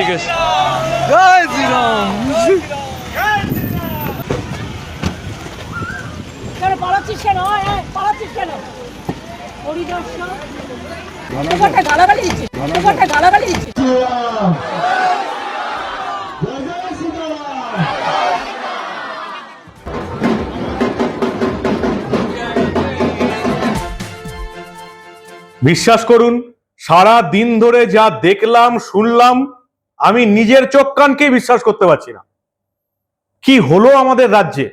ঠিক আছে। জয় শ্রীরাম কেন পালাচ্ছিস কেন? আয়, আয়, পালাচ্ছিস কেন? হরিদর্শন গালাগালি দিচ্ছিস? গালাগালি দিচ্ছিস? বিশ্বাস করুন সারা দিন ধরে যা দেখলাম শুনলাম আমি নিজের চোখ কানকে বিশ্বাস করতে পারছি না। কি হলো আমাদের রাজ্যে?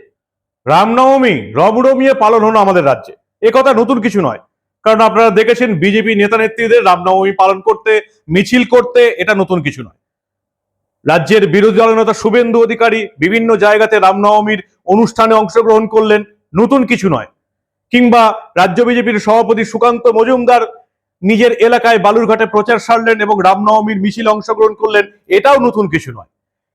রামনবমী রমরমিয়ে পালন হলো আমাদের রাজ্যে। এ কথা নতুন কিছু নয়। কারণ আপনারা দেখেছেন বিজেপি নেতা নেত্রীদের রামনবমী পালন করতে, মিছিল করতে, এটা নতুন কিছু নয়। রাজ্যের বিরোধী দলনেতা শুভেন্দু অধিকারী বিভিন্ন জায়গাতে রামনবমীর অনুষ্ঠানে অংশগ্রহণ করলেন। নতুন কিছু নয়। কিংবা রাজ্য বিজেপির সভাপতি সুকান্ত মজুমদার নিজের এলাকায় বালুরঘাটে প্রচার সারলেন এবং রামনবমীর মিছিল অংশগ্রহণ করলেন, এটাও নতুন কিছু নয়।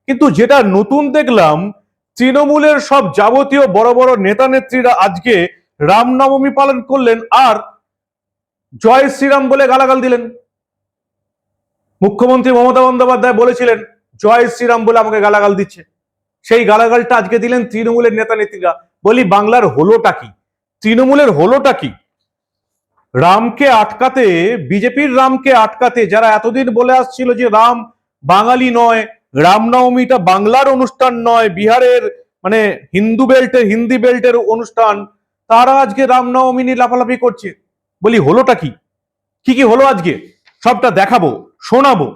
কিন্তু যেটা নতুন দেখলাম, তৃণমূলের সব যাবতীয় বড় বড় নেতা নেত্রীরা আজকে রামনবমী পালন করলেন আর জয় শ্রীরাম বলে গালাগাল দিলেন। মুখ্যমন্ত্রী মমতা বন্দ্যোপাধ্যায় বলেছিলেন, জয় শ্রীরাম বলে আমাকে গালাগাল দিচ্ছে। সেই গালাগালটা আজকে দিলেন তৃণমূলের নেতা নেত্রীরা। বলি, বাংলার হলোটা কি? তৃণমূলের হলোটা কি? রামকে আটকাতে, বিজেপির রামকে আটকাতে, যারা এতদিন বলে আসছিল যে রাম বাঙালি নয়, রামনবমীটা বাংলার অনুষ্ঠান নয়, বিহারের মানে হিন্দু বেল্টের হিন্দি বেল্টের অনুষ্ঠান, তারা আজকে রামনবমী নিয়ে লাফালাফি করছে। বলি, হলোটা কি? কি কি হলো আজকে? সবটা দেখাবো, শোনাবো।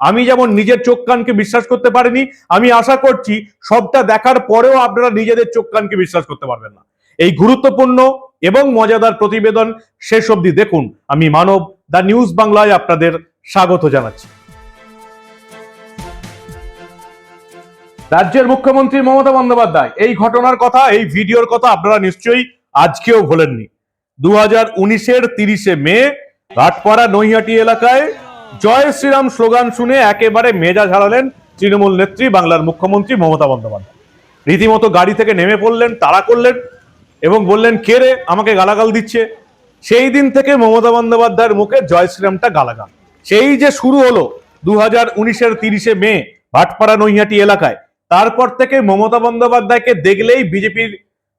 আমি যেমন নিজের চোখ কানকে বিশ্বাস করতে পারিনি, আমি আশা করছি সবটা দেখার পরেও আপনারা নিজেদের চোখ কানকে বিশ্বাস করতে পারবেন না। এই গুরুত্বপূর্ণ এবং মজাদার প্রতিবেদন শেষ অবধি দেখুন। আমি মানব, দ্য নিউজ বাংলায় আপনাদের স্বাগত জানাচ্ছি। রাজ্যের মুখ্যমন্ত্রী মমতা বন্দ্যোপাধ্যায়, এই ঘটনার কথা, এই ভিডিওর কথা আপনারা নিশ্চয়ই আজকেও ভোলেননি। দু হাজার উনিশের তিরিশে মে ঘাটপাড়া নৈহাটি এলাকায় জয় শ্রীরাম স্লোগান শুনে একেবারে মেজাজ হারালেন তৃণমূল নেত্রী বাংলার মুখ্যমন্ত্রী মমতা বন্দ্যোপাধ্যায়। রীতিমতো গাড়ি থেকে নেমে পড়লেন, তাড়া করলেন এবং বললেন, কে রে? আমাকে গালাগাল দিচ্ছে। সেই দিন থেকে মমতা বন্দ্যোপাধ্যায়ের মুখে জয় শ্রীরামটা গালাগাল। সেই যে শুরু হলো দু হাজার উনিশের তিরিশে মে ভাটপাড়া নৈহাটি এলাকায়, তারপর থেকে মমতা বন্দ্যোপাধ্যায়কে দেখলেই বিজেপির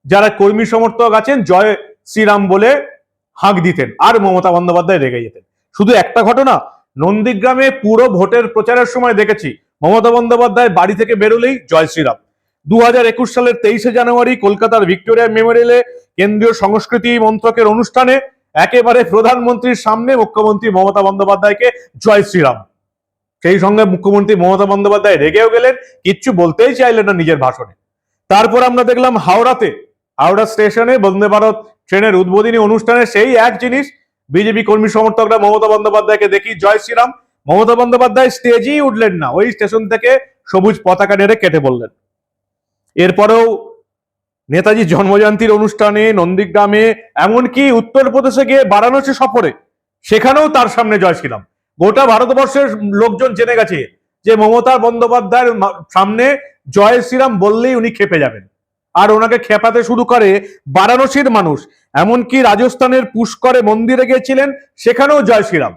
যারা কর্মী সমর্থক আছেন, জয় শ্রীরাম বলে হাঁক দিতেন আর মমতা বন্দ্যোপাধ্যায় রেগে যেতেন। শুধু একটা ঘটনা, নন্দীগ্রামে পুরো ভোটের প্রচারের সময় দেখেছি, মমতা বন্দ্যোপাধ্যায় বাড়ি থেকে বেরোলেই জয় শ্রীরাম। দু সালের তেইশে জানুয়ারি কলকাতার ভিক্টোরিয়া মেমোরিয়ালে কেন্দ্রীয় সংস্কৃতি মন্ত্রকের অনুষ্ঠানে একেবারে প্রধানমন্ত্রীর সামনে মুখ্যমন্ত্রী মমতা বন্দ্যোপাধ্যায়কে জয় শ্রীরাম। সেই সঙ্গে মুখ্যমন্ত্রী মমতা বন্দ্যোপাধ্যায় রেগেও গেলেন, কিচ্ছু বলতেই চাইলেন না নিজের ভাষণে। তারপর আমরা দেখলাম হাওড়াতে, হাওড়া স্টেশনে বন্দে ভারত ট্রেনের উদ্বোধনী অনুষ্ঠানে সেই এক জিনিস বিজেপি কর্মী সমর্থকরা মমতা বন্দ্যোপাধ্যায়কে দেখি, জয় শ্রীরাম। মমতা বন্দ্যোপাধ্যায় স্টেজেই উঠলেন না, ওই স্টেশন থেকে সবুজ পতাকা নেড়ে কেটে বললেন। এরপরেও নেতাজি জন্মজয়ন্তীর অনুষ্ঠানে নন্দীগ্রামে, এমনকি উত্তরপ্রদেশে গিয়ে বারাণসী সফরে, সেখানেও তার সামনে জয় শ্রীরাম গোটা ভারতবর্ষের লোকজন জেনে গেছে যে মমতা বন্দ্যোপাধ্যায়ের সামনে জয় শ্রীরাম বললেই উনি খেপে যাবেন। আর ওনাকে খেপাতে শুরু করে বারাণসীর মানুষ, এমনকি রাজস্থানের পুষ্করে মন্দিরে গিয়েছিলেন, সেখানেও জয় শ্রীরাম।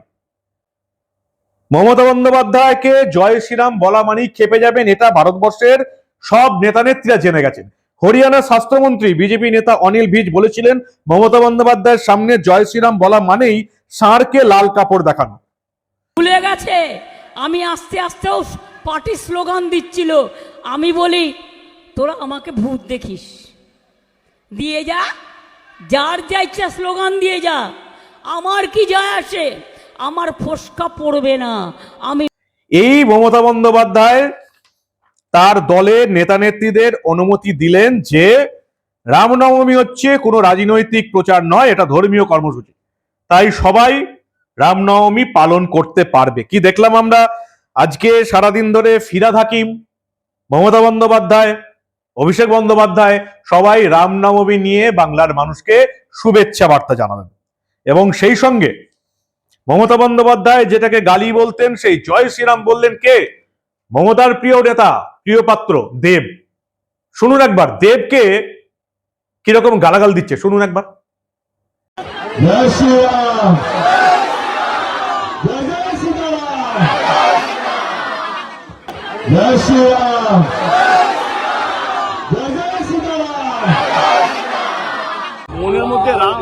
মমতা বন্দ্যোপাধ্যায়কে জয় শ্রীরাম বলা মানেই খেপে যাবেন এটা ভারতবর্ষের সব নেতা নেত্রীরা জেনে গেছেন। হরিয়ানার স্বাস্থ্যমন্ত্রী বিজেপি নেতা অনিল ভিজ বলেছিলেন মমতা বন্দ্যোপাধ্যায়ের সামনে জয় শ্রীরাম বলা মানেই ষাঁড়কে লাল কাপড় দেখানো। ভুলে গেছে? আমি আস্তে আস্তেও পার্টি স্লোগান দিচ্ছিল। আমি বলি তোরা আমাকে ভূত দেখিস। দিয়ে যা যার যা ইচ্ছা স্লোগান দিয়ে যা। আমার কি যায় আসে? আমার ফসকা পড়বে না। আমি এই মমতা বন্দ্যোপাধ্যায় তার দলের নেতা নেত্রীদের অনুমতি দিলেন যে রামনবমী হচ্ছে কোনো রাজনৈতিক প্রচার নয়, এটা ধর্মীয় কর্মসূচি। তাই সবাই রামনবমী পালন করতে পারবে। কি দেখলাম আমরা? আজকে সারাদিন ধরে ফিরাদ হাকিম, মমতা বন্দ্যোপাধ্যায়, অভিষেক বন্দ্যোপাধ্যায় সবাই রামনবমী নিয়ে বাংলার মানুষকে শুভেচ্ছা বার্তা জানাবেন। এবং সেই সঙ্গে মমতা বন্দ্যোপাধ্যায় যেটাকে গালি বলতেন, সেই জয় শ্রীরাম বললেন কে? মমতার প্রিয় নেতা প্রিয় পাত্র দেব। শুনুন একবার দেবকে কীরকম গালাগাল দিচ্ছে শুনুন একবার। জয় শ্রীরাম জয় জয় সীতারাম জয় শ্রীরাম জয় জয় সীতারাম মনের মধ্যে রাম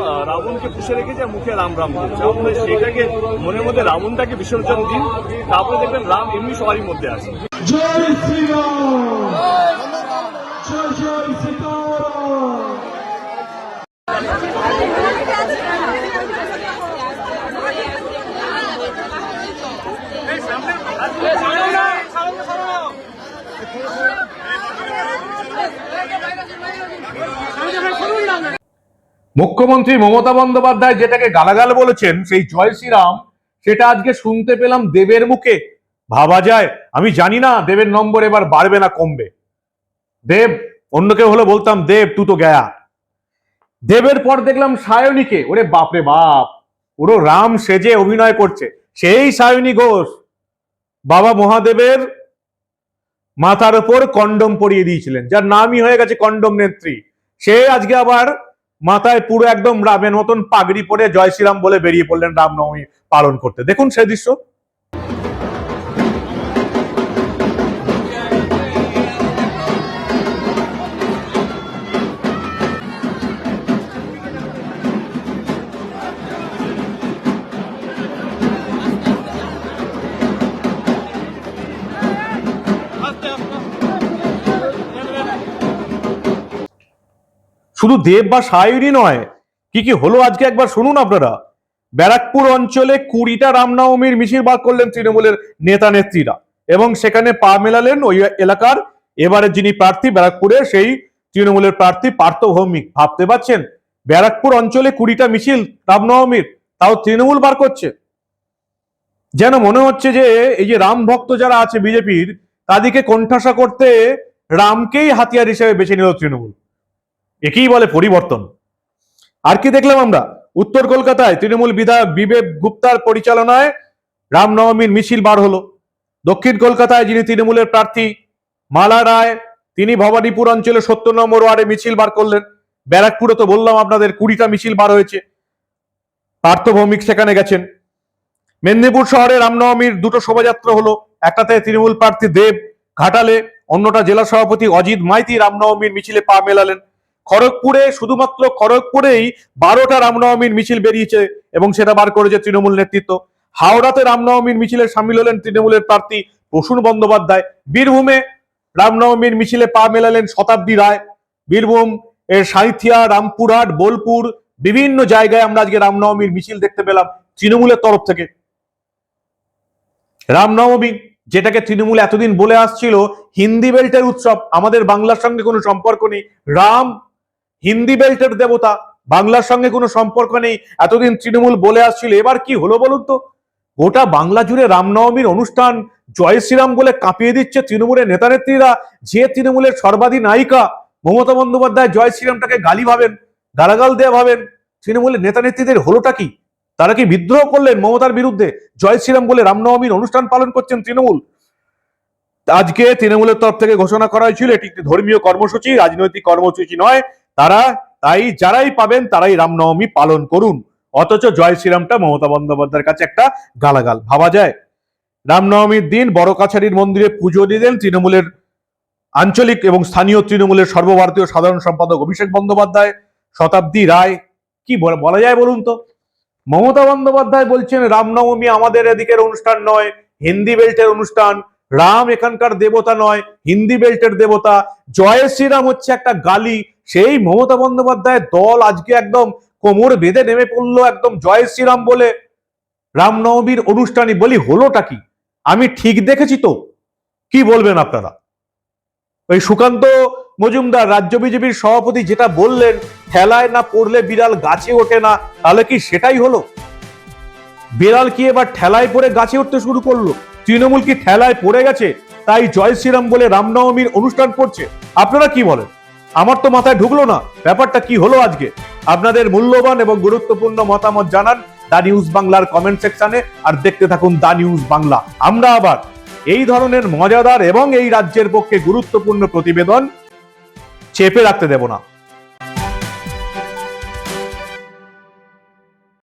পুষে রেখেছে, মুখে রাম রাম আপনি সেটাকে মনের মধ্যে রাবণটাকে বিসর্জন দিন, তারপরে দেখবেন রাম এমনি সবারই মধ্যে আছে। জয় শ্রীরাম জয় জয় সীতারাম মুখ্যমন্ত্রী মমতা বন্দ্যোপাধ্যায় যেটাকে গালাগাল বলেছেন, সেই জয় শ্রীরাম, সেটা আজকে শুনতে পেলাম দেবের মুখে। ভাবা যায়, আমি জানি না দেবের নম্বর এবার বাড়বে না কমবে। দেব, অন্য কেউ হলে বলতাম, দেব তু তো গয়া। দেবের পর দেখলাম সায়নীকে, ওরে বাপরে বাপ, পুরো রাম সেজে অভিনয় করছে। সেই সায়নী ঘোষ বাবা মহাদেবের মাথার উপর কন্ডম পরিয়ে দিয়েছিলেন। যার নামই হয়ে গেছে কন্ডম নেত্রী। সে আজকে আবার মাথায় পুরো একদম রামের মতন পাগড়ি পরে জয় শ্রীরাম বলে বেরিয়ে পড়লেন রামনবমী পালন করতে। দেখুন সে দৃশ্য। শুধু দেব বা সায়নী নয়, কি কি হলো আজকে একবার শুনুন আপনারা। ব্যারাকপুর অঞ্চলে কুড়িটা রামনবমীর মিছিল বার করলেন তৃণমূলের নেতা নেত্রীরা এবং সেখানে পা মেলালেন ওই এলাকার এবারে যিনি প্রার্থী ব্যারাকপুরে, সেই তৃণমূলের প্রার্থী পার্থ ভৌমিক। ভাবতে পারছেন, ব্যারাকপুর অঞ্চলে কুড়িটা মিছিল রামনবমীর, তাও তৃণমূল বার করছে। যেন মনে হচ্ছে যে এই যে রাম ভক্ত যারা আছে বিজেপির, তাদেরকে কোণঠাসা করতে রামকেই হাতিয়ার হিসেবে বেছে নিল তৃণমূল। একেই বলে পরিবর্তন। আর কি দেখলাম আমরা? উত্তর কলকাতায় তৃণমূল বিধায়ক বিবেক গুপ্তার পরিচালনায় রামনবমীর মিছিল বার হলো। দক্ষিণ কলকাতায় যিনি তৃণমূলের প্রার্থী, মালা রায়, তিনি ভবানীপুর অঞ্চলে সত্তর নম্বর ওয়ার্ডে মিছিল বার করলেন। ব্যারাকপুরে তো বললাম আপনাদের কুড়িটা মিছিল বার হয়েছে। পার্থ ভৌমিক সেখানে গেছেন। মেদিনীপুর শহরে রামনবমীর দুটো শোভাযাত্রা হলো। একটাতে তৃণমূল প্রার্থী দেব ঘাটালে, অন্যটা জেলা সভাপতি অজিত মাইতি রামনবমীর মিছিলে পা মেলালেন। খড়গপুরে, শুধুমাত্র খড়গপুরেই বারোটা রামনবমীর মিছিল বেরিয়েছে এবং সেটা বার করেছে তৃণমূল নেতৃত্ব। হাওড়াতে রামনবমীর মিছিলে সামিল হলেন তৃণমূলের প্রার্থী প্রসূন বন্দ্যোপাধ্যায়। বীরভূমে রামনবমীর মিছিলে পা মেলালেন শতাব্দী রায়। বীরভূম এর সাঁইথিয়া, রামপুরহাট, বোলপুর বিভিন্ন জায়গায় আমরা আজকে রামনবমীর মিছিল দেখতে পেলাম তৃণমূলের তরফ থেকে। রামনবমী, যেটাকে তৃণমূল এতদিন বলে আসছিল, হিন্দি বেল্টের উৎসব, আমাদের বাংলার সঙ্গে কোনো সম্পর্ক নেই। রাম হিন্দি বেল্টের দেবতা, বাংলার সঙ্গে কোনো সম্পর্ক নেই। এতদিন তৃণমূল বলে আসছিল, এবার কি হলো বলুন তো? গোটা বাংলা জুড়ে রামনবমীর অনুষ্ঠান জয় শ্রীরাম বলে কাঁপিয়ে দিচ্ছে তৃণমূলের নেতা নেত্রীরা যে তৃণমূলের সর্বাধী নায়িকা মমতা বন্দ্যোপাধ্যায় জয় শ্রীরামটাকে গালি ভাবেন, গালাগাল দেয়া ভাবেন, তৃণমূলের নেতা নেত্রীদের হলোটা কি? তারা কি বিদ্রোহ করলেন মমতার বিরুদ্ধে? জয় শ্রীরাম বলে রামনবমীর অনুষ্ঠান পালন করছেন তৃণমূল। আজকে তৃণমূলের তরফ থেকে ঘোষণা করা হয়েছিল, এটি একটি ধর্মীয় কর্মসূচি, রাজনৈতিক কর্মসূচি নয় তারা তাই যারাই পাবেন তারাই রামনবমী পালন করুন। অথচ জয় শ্রীরামটা মমতা বন্দ্যোপাধ্যায়ের কাছে একটা গালাগাল। ভাবা যায়? রামনবমীর দিন বড় কাছারির মন্দিরে পুজো দিলেন তৃণমূলের আঞ্চলিক এবং স্থানীয় তৃণমূলের সর্বভারতীয় সাধারণ সম্পাদক অভিষেক বন্দ্যোপাধ্যায়, শতাব্দী রায়, কি বলা যায় বলুন তো? মমতা বন্দ্যোপাধ্যায় বলছেন, রামনবমী আমাদের এদিকের অনুষ্ঠান নয়, হিন্দি বেল্টের অনুষ্ঠান। রাম এখানকার দেবতা নয়, হিন্দি বেল্টের দেবতা। জয় শ্রীরাম হচ্ছে একটা গালি সেই মমতা বন্দ্যোপাধ্যায়ের দল আজকে একদম কোমর বেঁধে নেমে পড়ল একদম জয় শ্রীরাম বলে। রামনবমীর অনুষ্ঠানে বলি, হলোটা কি? আমি ঠিক দেখেছি তো। কি বলবেন আপনারা? ওই সুকান্ত মজুমদার, রাজ্য বিজেপির সভাপতি যেটা বললেন, ঠেলায় না পড়লে বিড়াল গাছে ওঠে না, তাহলে কি সেটাই হলো? বিড়াল কি এবার ঠেলায় পড়ে গাছে উঠতে শুরু করল? তৃণমূল কি ঠেলায় পড়ে গেছে? তাই জয় শ্রীরাম বলে রামনবমীর অনুষ্ঠান করছে। আপনারা কি বলেন? আমার তো মাথায় ঢুকলো না। ব্যাপারটা কি হলো আজকে? আপনাদের মূল্যবান এবং গুরুত্বপূর্ণ মতামত জানান দা নিউজ বাংলার কমেন্ট সেকশনে আর দেখতে থাকুন দা নিউজ বাংলা। আমরা আবার এই ধরনের মজাদার এবং এই রাজ্যের পক্ষে গুরুত্বপূর্ণ প্রতিবেদন চেপে রাখতে দেব না।